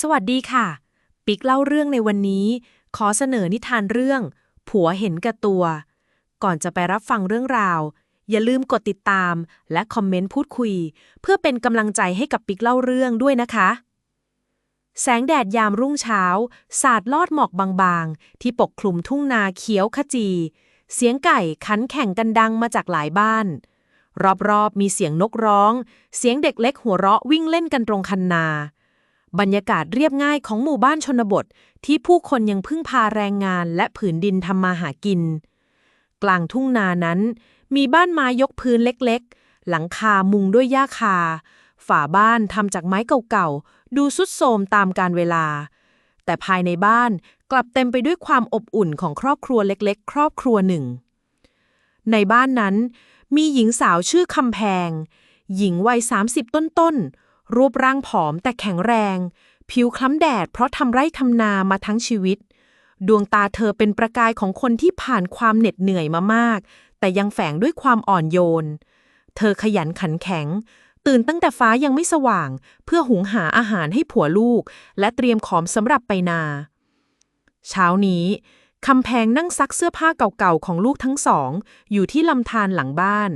สวัสดีค่ะ ปิกเล่าเรื่องในวันนี้ ขอเสนอนิทานเรื่อง ผัวเห็นแก่ตัว ก่อนจะไปรับฟังเรื่องราว อย่าลืมกดติดตามและคอมเมนต์พูดคุย เพื่อเป็นกำลังใจให้กับปิกเล่าเรื่องด้วยนะคะ แสงแดดยามรุ่งเช้า สาดลอดหมอกบางๆ ที่ปกคลุมทุ่งนาเขียวขจี เสียงไก่ขันแข่งกันดังมาจากหลายบ้าน รอบๆมีเสียงนกร้อง เสียงเด็กเล็กหัวเราะวิ่งเล่นกันตรงคันนา บรรยากาศเรียบง่ายของหมู่บ้านชนบท ที่ผู้คนยังพึ่งพาแรงงานและผืนดินทำมาหากิน กลางทุ่งนานั้น มีบ้านไม้ยกพื้นเล็กๆ หลังคามุงด้วยหญ้าคา ฝาบ้านทำจากไม้เก่าๆ ดูสุดโทมตามกาลเวลา แต่ภายในบ้านกลับเต็มไปด้วยความอบอุ่นของครอบครัวเล็กๆ ครอบครัวหนึ่ง ในบ้านนั้น มีหญิงสาวชื่อคำแพง หญิงวัย30ต้นๆ รูปร่างผอมแต่แข็งแรง ผิวคล้ำแดดเพราะทำไร่ทำนามาทั้งชีวิต ดวงตาเธอเป็นประกายของคนที่ผ่านความเหน็ดเหนื่อยมามาก แต่ยังแฝงด้วยความอ่อนโยน เธอขยันขันแข็ง ตื่นตั้งแต่ฟ้ายังไม่สว่าง เพื่อหุงหาอาหารให้ผัวลูก และเตรียมของสำหรับไปนา เช้านี้คำแพงนั่งซักเสื้อผ้าเก่าๆของลูกทั้งสอง อยู่ที่ลำธารหลังบ้าน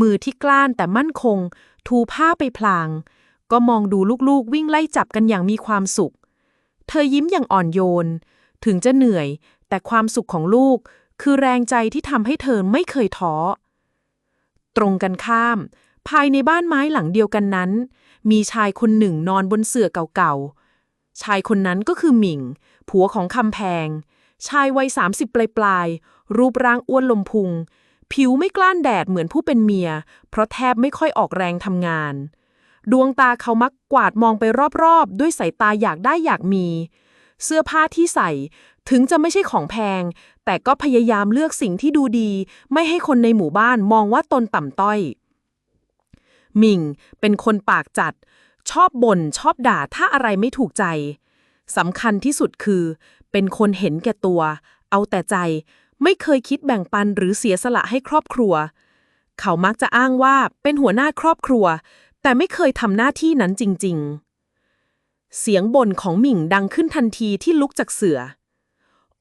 มือที่กล้านแต่มั่นคง ทูผ้าไปพลาง ก็มองดูลูกๆวิ่งไล่จับกันอย่างมีความสุข เธอยิ้มอย่างอ่อนโยน ถึงจะเหนื่อย แต่ความสุขของลูกคือแรงใจที่ทำให้เธอไม่เคยท้อ ตรงกันข้าม ภายในบ้านไม้หลังเดียวกันนั้น มีชายคนหนึ่งนอนบนเสื่อเก่าๆ ชายคนนั้นก็คือหมิง ผัวของคำแพง ชายวัยสามสิบปลายๆ รูปร่างอ้วนลมพุง ผิวไม่กล้านแดดเหมือนผู้เป็นเมีย เพราะแทบไม่ค่อยออกแรงทำงาน ดวงตาเขามักกวาดมองไปรอบๆ ด้วยสายตาอยากได้อยากมี เสื้อผ้าที่ใส่ถึงจะไม่ใช่ของแพง แต่ก็พยายามเลือกสิ่งที่ดูดี ไม่ให้คนในหมู่บ้านมองว่าตนต่ำต้อย มิงเป็นคนปากจัด ชอบบ่นชอบด่าถ้าอะไรไม่ถูกใจสำคัญที่สุดคือ เป็นคนเห็นแก่ตัว เอาแต่ใจ ไม่เคยคิดแบ่งปันหรือเสียสละให้ครอบครัว เขามักจะอ้างว่าเป็นหัวหน้าครอบครัว แต่ไม่เคยทำหน้าที่นั้นจริง ๆ เสียงบ่นของหมิงดังขึ้นทันทีที่ลุกจากเสือ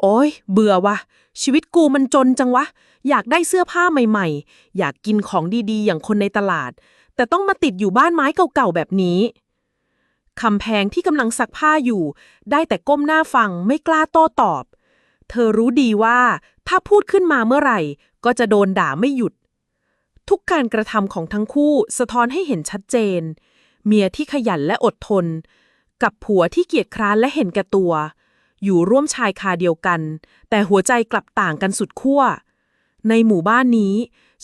โอ้ยเบื่อวะชีวิตกูมันจนจังวะ อยากได้เสื้อผ้าใหม่ๆ อยากกินของดีๆ อย่างคนในตลาด แต่ต้องมาติดอยู่บ้านไม้เก่าๆแบบนี้คำแพงที่กำลังซักผ้าอยู่ ได้แต่ก้มหน้าฟังไม่กล้าโต้ตอบ เธอรู้ดีว่าถ้าพูดขึ้นมาเมื่อไหร่ ก็จะโดนด่าไม่หยุด ทุกการกระทำของทั้งคู่สะท้อนให้เห็นชัดเจน เมียที่ขยันและอดทน กับผัวที่เกียจคร้านและเห็นแก่ตัว อยู่ร่วมชายคาเดียวกัน แต่หัวใจกลับต่างกันสุดขั้ว ในหมู่บ้านนี้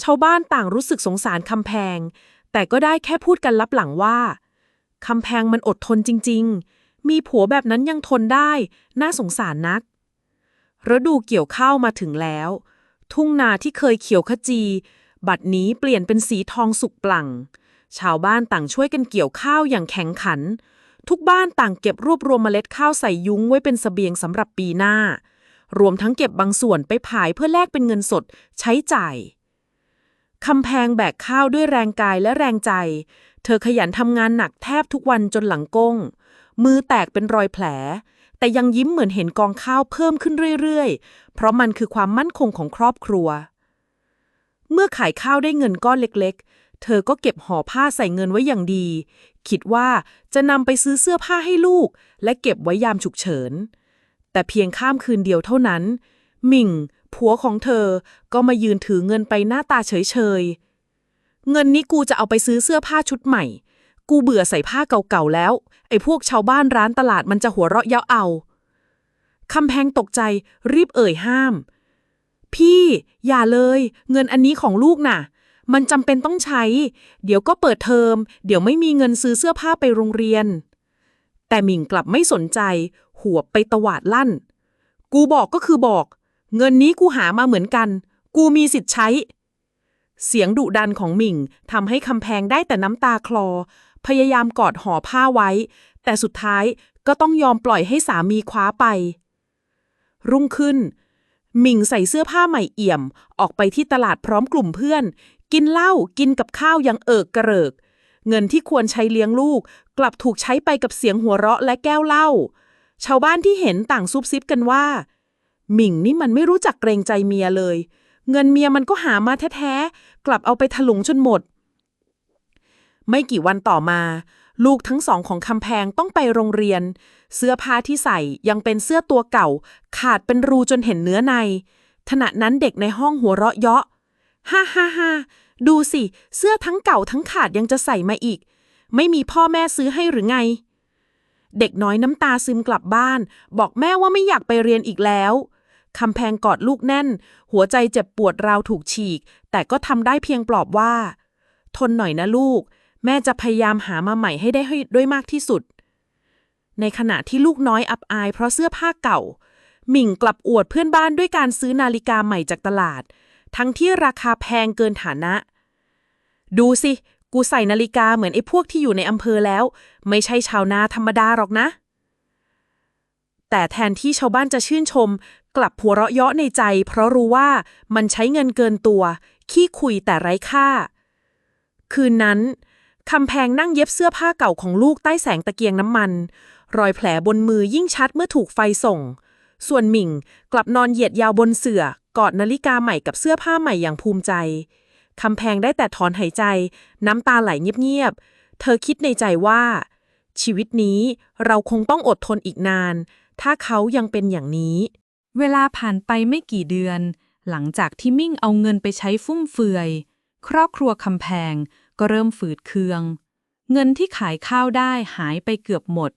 ชาวบ้านต่างรู้สึกสงสารคำแพง แต่ก็ได้แค่พูดกันลับหลังว่าคำแพงมันอดทนจริง ๆ มีผัวแบบนั้นยังทนได้ น่าสงสารนักฤดูเกี่ยวข้าวมาถึงแล้ว ทุ่งนาที่เคยเขียวขจี บัดนี้เปลี่ยนเป็นสีทองสุกปลั่ง ชาวบ้านต่างช่วยกันเกี่ยวข้าวอย่างแข็งขัน ทุกบ้านต่างเก็บรวบรวมเมล็ดข้าวใส่ยุ้งไว้เป็นเสบียงสำหรับปีหน้า รวมทั้งเก็บบางส่วนไปผายเพื่อแลกเป็นเงินสดใช้จ่ายคำแพงแบกข้าวด้วยแรงกายและแรงใจ เธอขยันทำงานหนักแทบทุกวันจนหลังก้ง มือแตกเป็นรอยแผล แต่ยังยิ้มเหมือนเห็นกองข้าวเพิ่มขึ้นเรื่อยๆ เพราะมันคือความมั่นคงของครอบครัว เมื่อขายข้าวได้เงินก้อนเล็กๆ เธอก็เก็บห่อผ้าใส่เงินไว้อย่างดี คิดว่าจะนำไปซื้อเสื้อผ้าให้ลูก และเก็บไว้ยามฉุกเฉิน แต่เพียงข้ามคืนเดียวเท่านั้น หมิงผัวของเธอก็มายืนถือเงินไปหน้าตาเฉยๆ เงินนี้กูจะเอาไปซื้อเสื้อผ้าชุดใหม่ กูเบื่อใส่ผ้าเก่าๆแล้ว ไอ้พวกชาวบ้านร้านตลาดมันจะหัวเราะเย้าเอาคำแพงตกใจรีบเอ่ยห้าม พี่อย่าเลย เงินอันนี้ของลูกน่ะ มันจำเป็นต้องใช้ เดี๋ยวก็เปิดเทอม เดี๋ยวไม่มีเงินซื้อเสื้อผ้าไปโรงเรียน แต่หมิงกลับไม่สนใจ หัวไปตวาดลั่น กูบอกก็คือบอก เงินนี้กูหามาเหมือนกัน กูมีสิทธิ์ใช้ เสียงดุดันของหมิงทำให้คำแพงได้แต่น้ำตาคลอ พยายามกอดห่อผ้าไว้ แต่สุดท้ายก็ต้องยอมปล่อยให้สามีคว้าไป รุ่งขึ้น หมิงใส่เสื้อผ้าใหม่เอี่ยม ออกไปที่ตลาดพร้อมกลุ่มเพื่อน กินเหล้ากินกับข้าวอย่างเอิกกระเริก เงินที่ควรใช้เลี้ยงลูก กลับถูกใช้ไปกับเสียงหัวเราะและแก้วเหล้าชาวบ้านที่เห็นต่างซุบซิบกันว่า หมิงนี่มันไม่รู้จักเกรงใจเมียเลย เงินเมียมันก็หามาแท้ๆกลับเอาไปถลุงจนหมด ไม่กี่วันต่อมา ลูกทั้งสองของคำแพงต้องไปโรงเรียน เสื้อผ้าที่ใส่ยังเป็นเสื้อตัวเก่า ขาดเป็นรูจนเห็นเนื้อใน ขณะนั้นเด็กในห้องหัวเราะเยาะ ฮ่าฮ่าฮ่าดูสิ เสื้อทั้งเก่าทั้งขาดยังจะใส่มาอีก ไม่มีพ่อแม่ซื้อให้หรือไง เด็กน้อยน้ำตาซึมกลับบ้าน บอกแม่ว่าไม่อยากไปเรียนอีกแล้วคำแพงกอดลูกแน่น หัวใจเจ็บปวดราวถูกฉีก แต่ก็ทำได้เพียงปลอบว่า ทนหน่อยนะลูก แม่จะพยายามหามาใหม่ให้ได้ให้ด้วยมากที่สุด ในขณะที่ลูกน้อยอับอาย เพราะเสื้อผ้าเก่า หมิ่งกลับอวดเพื่อนบ้านด้วยการซื้อนาฬิกาใหม่จากตลาด ทั้งที่ราคาแพงเกินฐานะ ดูสิ กูใส่นาฬิกาเหมือนไอ้พวกที่อยู่ในอำเภอแล้ว ไม่ใช่ชาวนาธรรมดาหรอกนะ แต่แทนที่ชาวบ้านจะชื่นชม กลับหัวเราะเยาะในใจ เพราะรู้ว่ามันใช้เงินเกินตัว ขี้คุยแต่ไร้ค่า คืนนั้น คำแพงนั่งเย็บเสื้อผ้าเก่าของลูกใต้แสงตะเกียงน้ำมัน รอยแผลบนมือยิ่งชัดเมื่อถูกไฟส่ง ส่วนหมิงกลับนอนเหยียดยาวบนเสื่อ กอดนาฬิกาใหม่กับเสื้อผ้าใหม่อย่างภูมิใจ คำแพงได้แต่ถอนหายใจ น้ำตาไหลเงียบๆ เธอคิดในใจว่า ชีวิตนี้เราคงต้องอดทนอีกนาน ถ้าเขายังเป็นอย่างนี้ เวลาผ่านไปไม่กี่เดือน หลังจากที่มิ่งเอาเงินไปใช้ฟุ่มเฟือย ครอบครัวคำแพงก็เริ่มฝืดเคือง เงินที่ขายข้าวได้หายไปเกือบหมด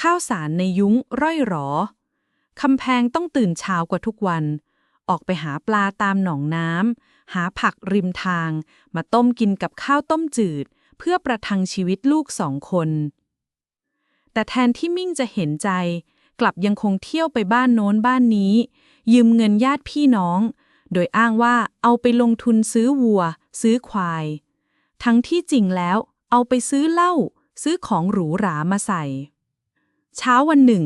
ข้าวสารในยุ้งร่อยหรอคำแพงต้องตื่นเช้ากว่าทุกวัน ออกไปหาปลาตามหนองน้ำหาผักริมทาง มาต้มกินกับข้าวต้มจืด เพื่อประทังชีวิตลูกสองคน แต่แทนที่มิ่งจะเห็นใจ กลับยังคงเที่ยวไปบ้านโน้นบ้านนี้ ยืมเงินญาติพี่น้อง โดยอ้างว่าเอาไปลงทุนซื้อวัว ซื้อควาย ทั้งที่จริงแล้วเอาไปซื้อเหล้าซื้อของหรูหรามาใส่ เช้าวันหนึ่ง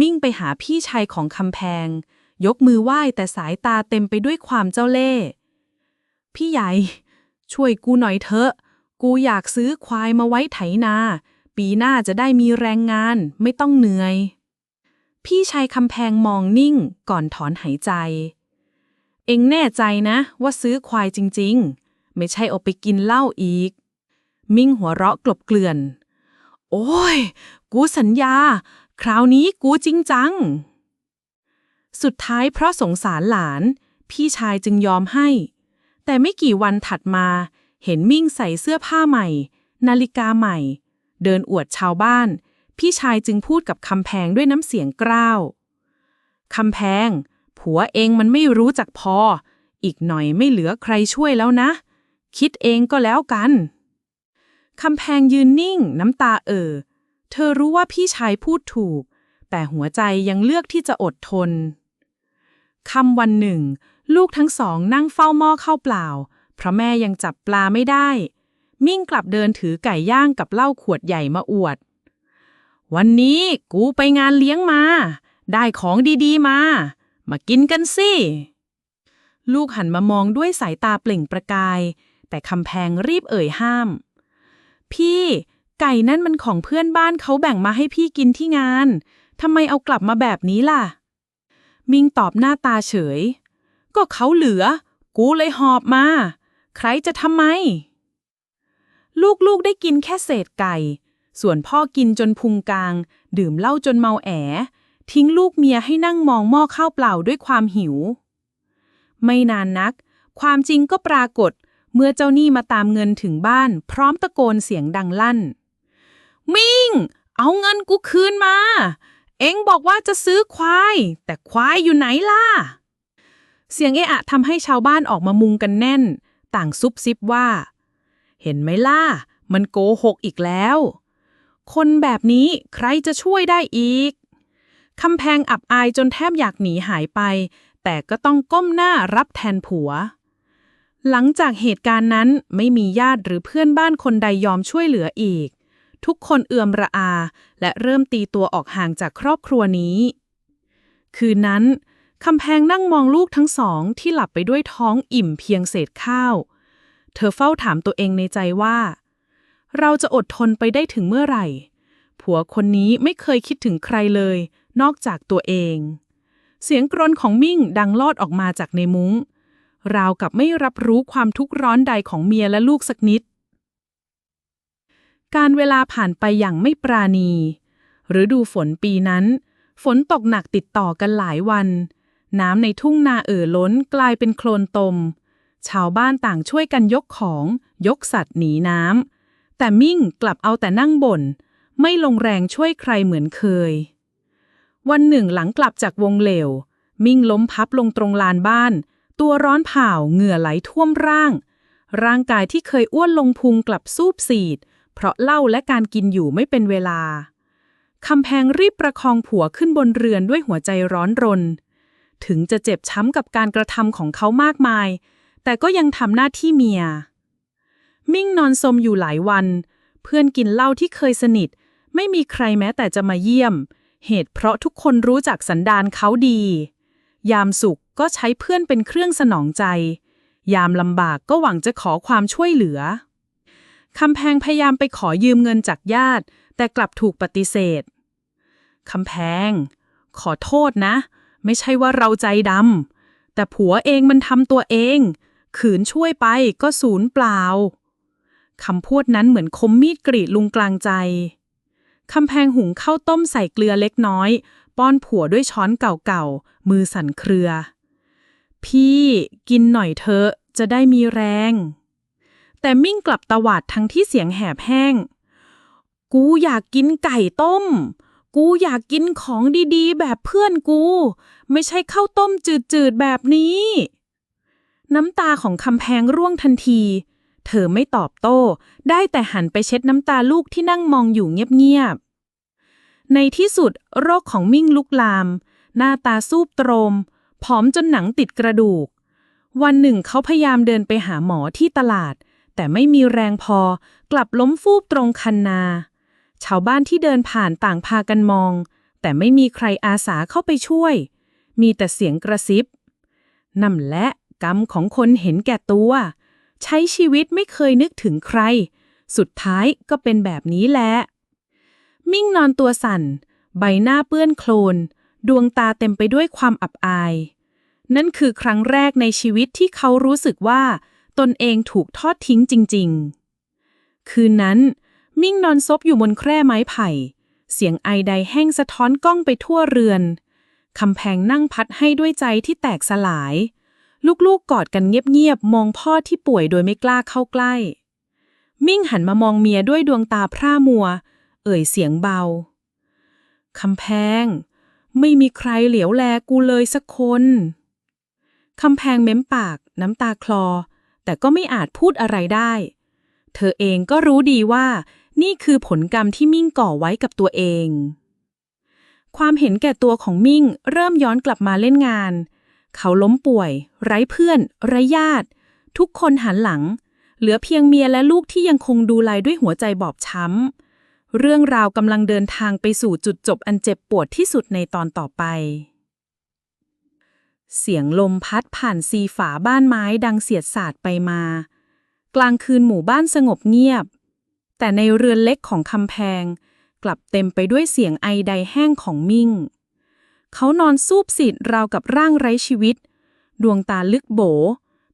มิ่งไปหาพี่ชายของคำแพง ยกมือไหว้แต่สายตาเต็มไปด้วยความเจ้าเล่ห์พี่ใหญ่ ช่วยกูหน่อยเถอะ กูอยากซื้อควายมาไว้ไถนา ปีหน้าจะได้มีแรงงานไม่ต้องเหนื่อย พี่ชายคำแพงมองนิ่งก่อนถอนหายใจ เองแน่ใจนะว่าซื้อควายจริง ๆ ไม่ใช่เอาไปกินเหล้าอีก มิ่งหัวเราะกลบเกลื่อน โอ้ย กูสัญญา คราวนี้กูจริงจัง สุดท้ายเพราะสงสารหลาน พี่ชายจึงยอมให้ แต่ไม่กี่วันถัดมา เห็นมิ่งใส่เสื้อผ้าใหม่ นาฬิกาใหม่ เดินอวดชาวบ้าน พี่ชายจึงพูดกับคำแพงด้วยน้ำเสียงกร้าวคำแพง ผัวเองมันไม่รู้จักพอ อีกหน่อยไม่เหลือใครช่วยแล้วนะ คิดเองก็แล้วกันคำแพงยืนนิ่ง น้ำตาเอ่อ เธอรู้ว่าพี่ชายพูดถูก แต่หัวใจยังเลือกที่จะอดทนคำวันหนึ่ง ลูกทั้งสองนั่งเฝ้าหม้อข้าวเปล่า เพราะแม่ยังจับปลาไม่ได้ มิ่งกลับเดินถือไก่ย่างกับเหล้าขวดใหญ่มาอวด วันนี้กูไปงานเลี้ยงมา ได้ของดีๆมา มากินกันสิ ลูกหันมามองด้วยสายตาเปล่งประกาย แต่คำแพงรีบเอ่ยห้าม พี่ไก่นั่นมันของเพื่อนบ้านเขาแบ่งมาให้พี่กินที่งาน ทำไมเอากลับมาแบบนี้ล่ะ มิงตอบหน้าตาเฉย ก็เขาเหลือ กูเลยหอบมา ใครจะทำไม ลูกๆได้กินแค่เศษไก่ ส่วนพ่อกินจนพุงกลาง ดื่มเหล้าจนเมาแอ ทิ้งลูกเมียให้นั่งมองหม้อข้าวเปล่าด้วยความหิว ไม่นานนัก ความจริงก็ปรากฏ เมื่อเจ้าหนี้มาตามเงินถึงบ้าน พร้อมตะโกนเสียงดังลั่น มิงเอาเงินกูคืนมา เอ็งบอกว่าจะซื้อควาย แต่ควายอยู่ไหนล่ะ เสียงเอะอะทำให้ชาวบ้านออกมามุงกันแน่น ต่างซุบซิบว่า เห็นไหมล่ะ มันโกหกอีกแล้ว คนแบบนี้ใครจะช่วยได้อีก คำแพงอับอายจนแทบอยากหนีหายไป แต่ก็ต้องก้มหน้ารับแทนผัว หลังจากเหตุการณ์นั้นไม่มีญาติหรือเพื่อนบ้านคนใดยอมช่วยเหลืออีก ทุกคนเอื่อมระอา และเริ่มตีตัวออกห่างจากครอบครัวนี้ คืนนั้นคำแพงนั่งมองลูกทั้งสองที่หลับไปด้วยท้องอิ่มเพียงเศษข้าว เธอเฝ้าถามตัวเองในใจว่า เราจะอดทนไปได้ถึงเมื่อไหร่ ผัวคนนี้ไม่เคยคิดถึงใครเลย นอกจากตัวเอง เสียงกรนของมิ่งดังลอดออกมาจากในมุง้ง ราวกับไม่รับรู้ความทุกข์ร้อนใดของเมียและลูกสักนิด การเวลาผ่านไปอย่างไม่ปราณีฤดูฝนปีนั้น ฝนตกหนักติดต่อกันหลายวัน น้ำในทุ่งนาเอ่อล้นกลายเป็นโคลนตม ชาวบ้านต่างช่วยกันยกของ ยกสัตว์หนีน้ำแต่มิ่งกลับเอาแต่นั่งบ่น ไม่ลงแรงช่วยใครเหมือนเคย วันหนึ่งหลังกลับจากวงเหลว มิ่งล้มพับลงตรงลานบ้าน ตัวร้อนเผาเหงื่อไหลท่วมร่าง ร่างกายที่เคยอ้วนลงพุงกลับซูบซีด เพราะเหล้าและการกินอยู่ไม่เป็นเวลาคำแพงรีบประคองผัวขึ้นบนเรือนด้วยหัวใจร้อนรน ถึงจะเจ็บช้ำกับการกระทำของเขามากมาย แต่ก็ยังทำหน้าที่เมีย มิ่งนอนสมอยู่หลายวัน เพื่อนกินเหล้าที่เคยสนิท ไม่มีใครแม้แต่จะมาเยี่ยม เหตุเพราะทุกคนรู้จักสันดานเขาดี ยามสุขก็ใช้เพื่อนเป็นเครื่องสนองใจ ยามลำบากก็หวังจะขอความช่วยเหลือคำแพงพยายามไปขอยืมเงินจากญาติ แต่กลับถูกปฏิเสธคำแพง ขอโทษนะ ไม่ใช่ว่าเราใจดำแต่ผัวเองมันทำตัวเอง ขืนช่วยไปก็ศูนย์เปล่าคำพูดนั้นเหมือนคมมีดกรีดลุงกลางใจ คำแพงหุงข้าวต้มใส่เกลือเล็กน้อย ป้อนผัวด้วยช้อนเก่าๆ มือสั่นเครือ พี่กินหน่อยเถอะจะได้มีแรง แต่มิ่งกลับตวาดทั้งที่เสียงแหบแห้ง กูอยากกินไก่ต้ม กูอยากกินของดีๆ แบบเพื่อนกู ไม่ใช่ข้าวต้มจืดๆ แบบนี้ น้ำตาของคำแพงร่วงทันที เธอไม่ตอบโต้ ได้แต่หันไปเช็ดน้ำตาลูกที่นั่งมองอยู่เงียบๆ ในที่สุดโรคของมิ่งลุกลาม หน้าตาซูบตรม ผอมจนหนังติดกระดูก วันหนึ่งเขาพยายามเดินไปหาหมอที่ตลาด แต่ไม่มีแรงพอกลับล้มฟูบตรงคันนา ชาวบ้านที่เดินผ่านต่างพากันมอง แต่ไม่มีใครอาสาเข้าไปช่วย มีแต่เสียงกระซิบนั่นแหละกรรมของคนเห็นแก่ตัว ใช้ชีวิตไม่เคยนึกถึงใคร สุดท้ายก็เป็นแบบนี้แหละ มิ่งนอนตัวสั่น ใบหน้าเปื้อนโคลน ดวงตาเต็มไปด้วยความอับอาย นั่นคือครั้งแรกในชีวิตที่เขารู้สึกว่า ตนเองถูกทอดทิ้งจริง ๆ คืนนั้น มิ่งนอนซบอยู่บนแคร่ไม้ไผ่ เสียงไอใดแห้งสะท้อนกล้องไปทั่วเรือน คำแพงนั่งพัดให้ด้วยใจที่แตกสลาย ลูกๆกอดกันเงียบๆ มองพ่อที่ป่วยโดยไม่กล้าเข้าใกล้ มิ่งหันมามองเมียด้วยดวงตาพร่ามัว เอ่ยเสียงเบา คำแพง ไม่มีใครเหลียวแลกูเลยสักคน คำแพงเม้มปาก น้ำตาคลอ แต่ก็ไม่อาจพูดอะไรได้ เธอเองก็รู้ดีว่า นี่คือผลกรรมที่มิ่งก่อไว้กับตัวเอง ความเห็นแก่ตัวของมิ่งเริ่มย้อนกลับมาเล่นงาน เขาล้มป่วย ไร้เพื่อน ไร้ญาติ ทุกคนหันหลัง เหลือเพียงเมียและลูกที่ยังคงดูแลด้วยหัวใจบอบช้ำ เรื่องราวกำลังเดินทางไปสู่จุดจบอันเจ็บปวดที่สุดในตอนต่อไป เสียงลมพัดผ่านซีฝาบ้านไม้ดังเสียดสาดไปมา กลางคืนหมู่บ้านสงบเงียบ แต่ในเรือนเล็กของคำแพง กลับเต็มไปด้วยเสียงไอใดแห้งของมิ่ง เขานอนซูบสิดราวกับร่างไร้ชีวิต ดวงตาลึกโบ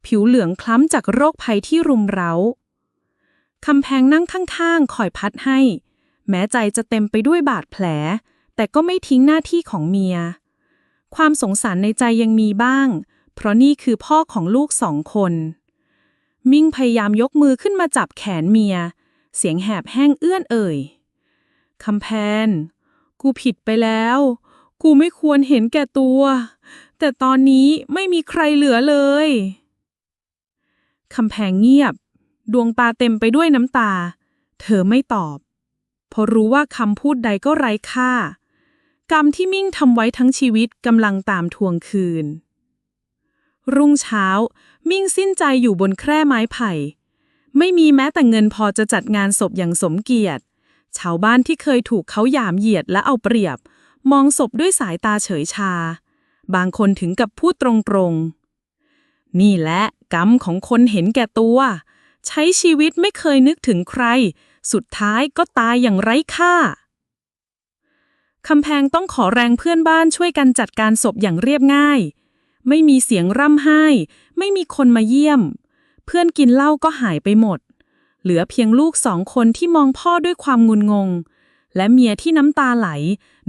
ผิวเหลืองคล้ำจากโรคภัยที่รุมเร้าคำแพงนั่งข้างๆคอยพัดให้ แม้ใจจะเต็มไปด้วยบาดแผล แต่ก็ไม่ทิ้งหน้าที่ของเมีย ความสงสารในใจยังมีบ้าง เพราะนี่คือพ่อของลูกสองคน มิ่งพยายามยกมือขึ้นมาจับแขนเมีย เสียงแหบแห้งเอื้อนเอ่ยคำแพน กูผิดไปแล้ว กูไม่ควรเห็นแก่ตัว แต่ตอนนี้ไม่มีใครเหลือเลยคำแพงเงียบ ดวงตาเต็มไปด้วยน้ำตา เธอไม่ตอบ เพราะรู้ว่าคำพูดใดก็ไร้ค่า กรรมที่มิ่งทำไว้ทั้งชีวิตกำลังตามทวงคืน รุ่งเช้า มิ่งสิ้นใจอยู่บนแคร่ไม้ไผ่ ไม่มีแม้แต่เงินพอจะจัดงานศพอย่างสมเกียรติ ชาวบ้านที่เคยถูกเขาหยามเหยียดและเอาเปรียบ มองศพด้วยสายตาเฉยชา บางคนถึงกับพูดตรงๆ นี่แหละกรรมของคนเห็นแก่ตัว ใช้ชีวิตไม่เคยนึกถึงใคร สุดท้ายก็ตายอย่างไร้ค่าคำแพงต้องขอแรงเพื่อนบ้านช่วยกันจัดการศพอย่างเรียบง่าย ไม่มีเสียงร่ำไห้ ไม่มีคนมาเยี่ยม เพื่อนกินเหล้าก็หายไปหมด เหลือเพียงลูกสองคนที่มองพ่อด้วยความงุนงง และเมียที่น้ำตาไหล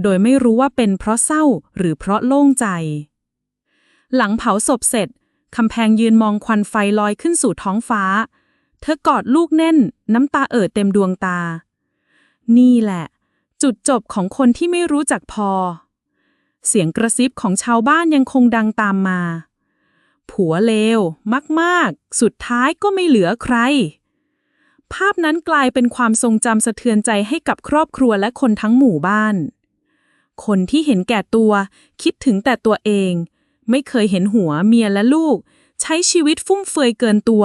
โดยไม่รู้ว่าเป็นเพราะเศร้าหรือเพราะโล่งใจ หลังเผาศพเสร็จคำแพงยืนมองควันไฟลอยขึ้นสู่ท้องฟ้า เธอกอดลูกแน่น น้ำตาเอ่อเต็มดวงตา นี่แหละ จุดจบของคนที่ไม่รู้จักพอ เสียงกระซิบของชาวบ้านยังคงดังตามมา ผัวเลว มาก ๆ สุดท้ายก็ไม่เหลือใคร ภาพนั้นกลายเป็นความทรงจำสะเทือนใจให้กับครอบครัวและคนทั้งหมู่บ้าน คนที่เห็นแก่ตัว คิดถึงแต่ตัวเอง ไม่เคยเห็นหัวเมียและลูก ใช้ชีวิตฟุ่มเฟือยเกินตัว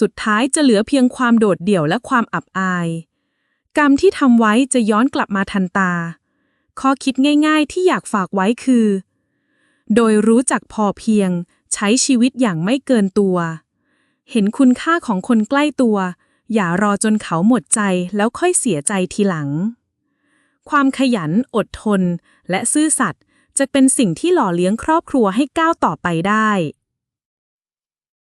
สุดท้ายจะเหลือเพียงความโดดเดี่ยวและความอับอาย กรรมที่ทำไว้จะย้อนกลับมาทันตา ข้อคิดง่าย ๆ ที่อยากฝากไว้คือ โดยรู้จักพอเพียง ใช้ชีวิตอย่างไม่เกินตัว เห็นคุณค่าของคนใกล้ตัว อย่ารอจนเขาหมดใจแล้วค่อยเสียใจทีหลัง ความขยันอดทน และซื่อสัตย์จะเป็นสิ่งที่หล่อเลี้ยงครอบครัวให้ก้าวต่อไปได้